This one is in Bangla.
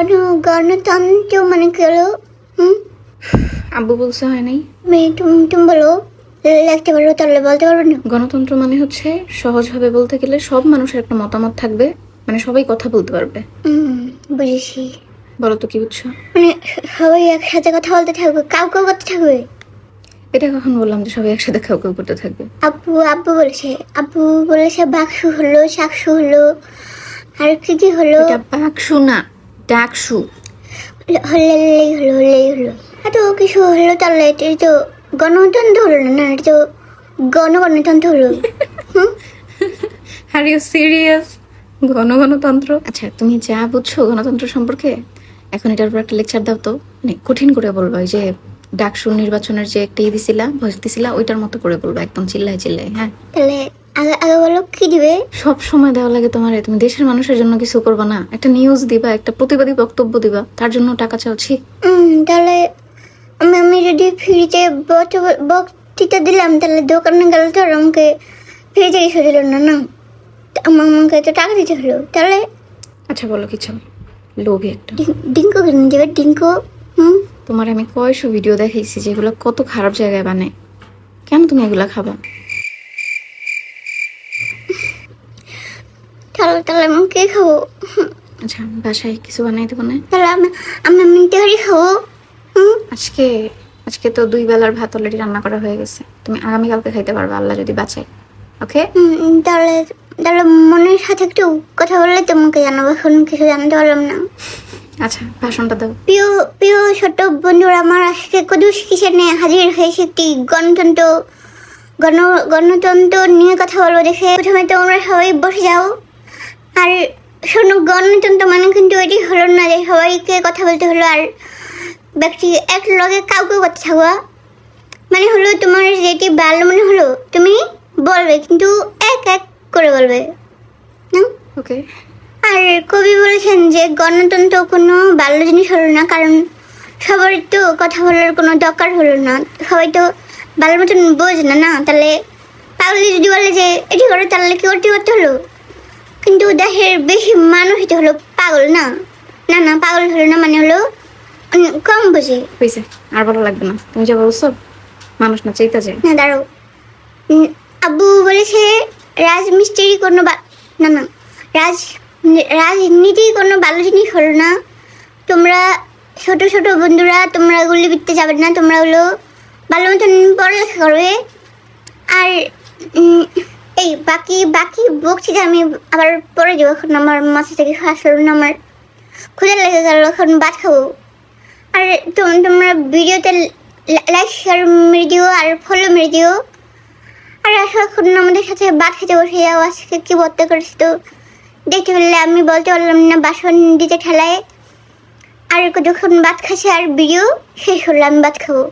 গণ গণতন্ত্র মানে কি হলো? হুম? আব্বু বলছে হয় নাই। মেয়ে তুমি তুমি বলো লিখতে পারো তাহলে বলতে পারব না। গণতন্ত্র মানে হচ্ছে সহজভাবে বলতে গেলে সব মানুষের একটা মতামত থাকবে মানে সবাই কথা বলতে পারবে। বুঝেছি। বলো তো কি বুঝছ? মানে সবাই একসাথে কথা বলতে থাকবে কাউ কাউ করতে থাকবে? এটা কখন বললাম যে সবাই একসাথে খাও খাও করতে থাকবে? আব্বু আব্বু বলেছে আব্বু বলেছে বাক্সু হলো শাকসু হলো আর কি কি হলো? বাকসু না। ডাকসু। হলো হলেই হলো এত কিছু হলো তাহলে এটা তো গণতন্ত্র হলো না এটা তো গণগণতন্ত্র হলো হুম আর ইউ সিরিয়াস ঘন গণতন্ত্র আচ্ছা তুমি যা বুঝছ গণতন্ত্র সম্পর্কে এখন এটার উপর একটা লেকচার দাও তো। মানে কঠিন করে বলবা ওই যে ডাকসু নির্বাচনের যে একটা ই দিছিলা ভয়েস দিছিলা ওইটার মতো করে বলবা একদম চিল্লায় চিল্লায় হ্যাঁ? তাহলে আগে আগে বলো কি দিবে? সব সময় দেওয়া লাগে তোমার। তুমি দেশের মানুষের জন্য কিছু করবা না। একটা নিউজ দিবা একটা প্রতিবাদী বক্তব্য দিবা। তার জন্য টাকা চাওছি তাহলে আমি আমি যদি ফ্রিতে বক্তৃতা দিলাম তাহলে দোকানে গেলে তো আর আমাকে ফ্রিতে কিছু দিল না না? তা আমা- আমাকে তো টাকা দিতে হলো। তাহলে আচ্ছা বলো কিছু লোভী একটা। ডিঙ্কো কিনে দেবে? ডিঙ্কো হুম? তোমার আমি কয়শো ভিডিও দেখাইছি যেগুলো কত খারাপ জায়গায় বানায়। কেন তুমি এগুলা খাবা? তাহলে তাহলে আমি কে খাব? আচ্ছা বাসায় কিছু বানাই দেবো না? তাহলে আমি আমি হারি খাব। আজকে আজকে তো দুই বেলার ভাত অলরেডি রান্না করা হয়ে গেছে। তুমি আগামীকালকে খাইতে পারবে আল্লাহ যদি বাঁচায়। ওকে তাহলে তাহলে মনের সাথে একটু কথা বললে তোমাকে জানাব এখন কিছু জানতে পারলাম না। আচ্ছা ভাষণটা দাও। প্রিয় প্রিয় ছোট বন্ধুরা আমার আজকে কদুস কিচেনে হাজির হয়েছে একটি গণতন্ত্র গণ গণতন্ত্র নিয়ে কথা বলব দেখে। প্রথমে তোমরা সবাই বসে যাও। শোনো গণতন্ত্র মানে কিন্তু এটি হলো না যে সবাইকে কথা বলতে হলো আর ব্যক্তি এক লগে কাউকে কথা থাকবা মানে হলো তোমার যেটি ভালো মনে হলো তুমি বলবে কিন্তু এক এক করে বলবে। ওকে আর কবি বলেছেন যে গণতন্ত্র কোনো ভালো জিনিস হলো না কারণ সবার তো কথা বলার কোনো দরকার হলো না। সবাই তো ভালো মতন বোঝে না না? তাহলে পাগলি যদি বলে যে এটি করো তাহলে কি করতে করতে হলো? কিন্তু দেশের বেশি মানুষই তো হলো পাগল না। না না পাগল হলো না মানে হলো কম বোঝে। হয়েছে আর ভালো লাগবে না। তুমি যা বলছো মানুষ না চাইতে যায়। না দাঁড়াও। আব্বু বলেছে রাজমিস্ত্রি কোনো না না রাজ রাজনীতি কোনো ভালো জিনিস হলো না। তোমরা ছোট ছোট বন্ধুরা তোমরা গুলি বিকতে যাবে না। তোমরা হলো ভালো মতন পড়ালেখা করবে। আর এই, বাকি বাকি বকছিটা আমি আবার পরে যাব, এখন আমার মাথা থেকে হলো না আমার ক্ষুদা লেগে গেল, এখন ভাত খাব। আর তোম- তোমরা ভিডিওতে লাইক শেয়ার মেরে দিও, আর ফলো মেরে দিও। আর এখন আমাদের সাথে ভাত খেতে বসে যাও, আজকে কি বলতে করেছি তো? দেখতে পেলে আমি বলতে পারলাম না, বাসন দিতে ঠেলায়। আর যখন ভাত খাচ্ছে আর ভিডিও শেষ হলো, আমি ভাত খাব।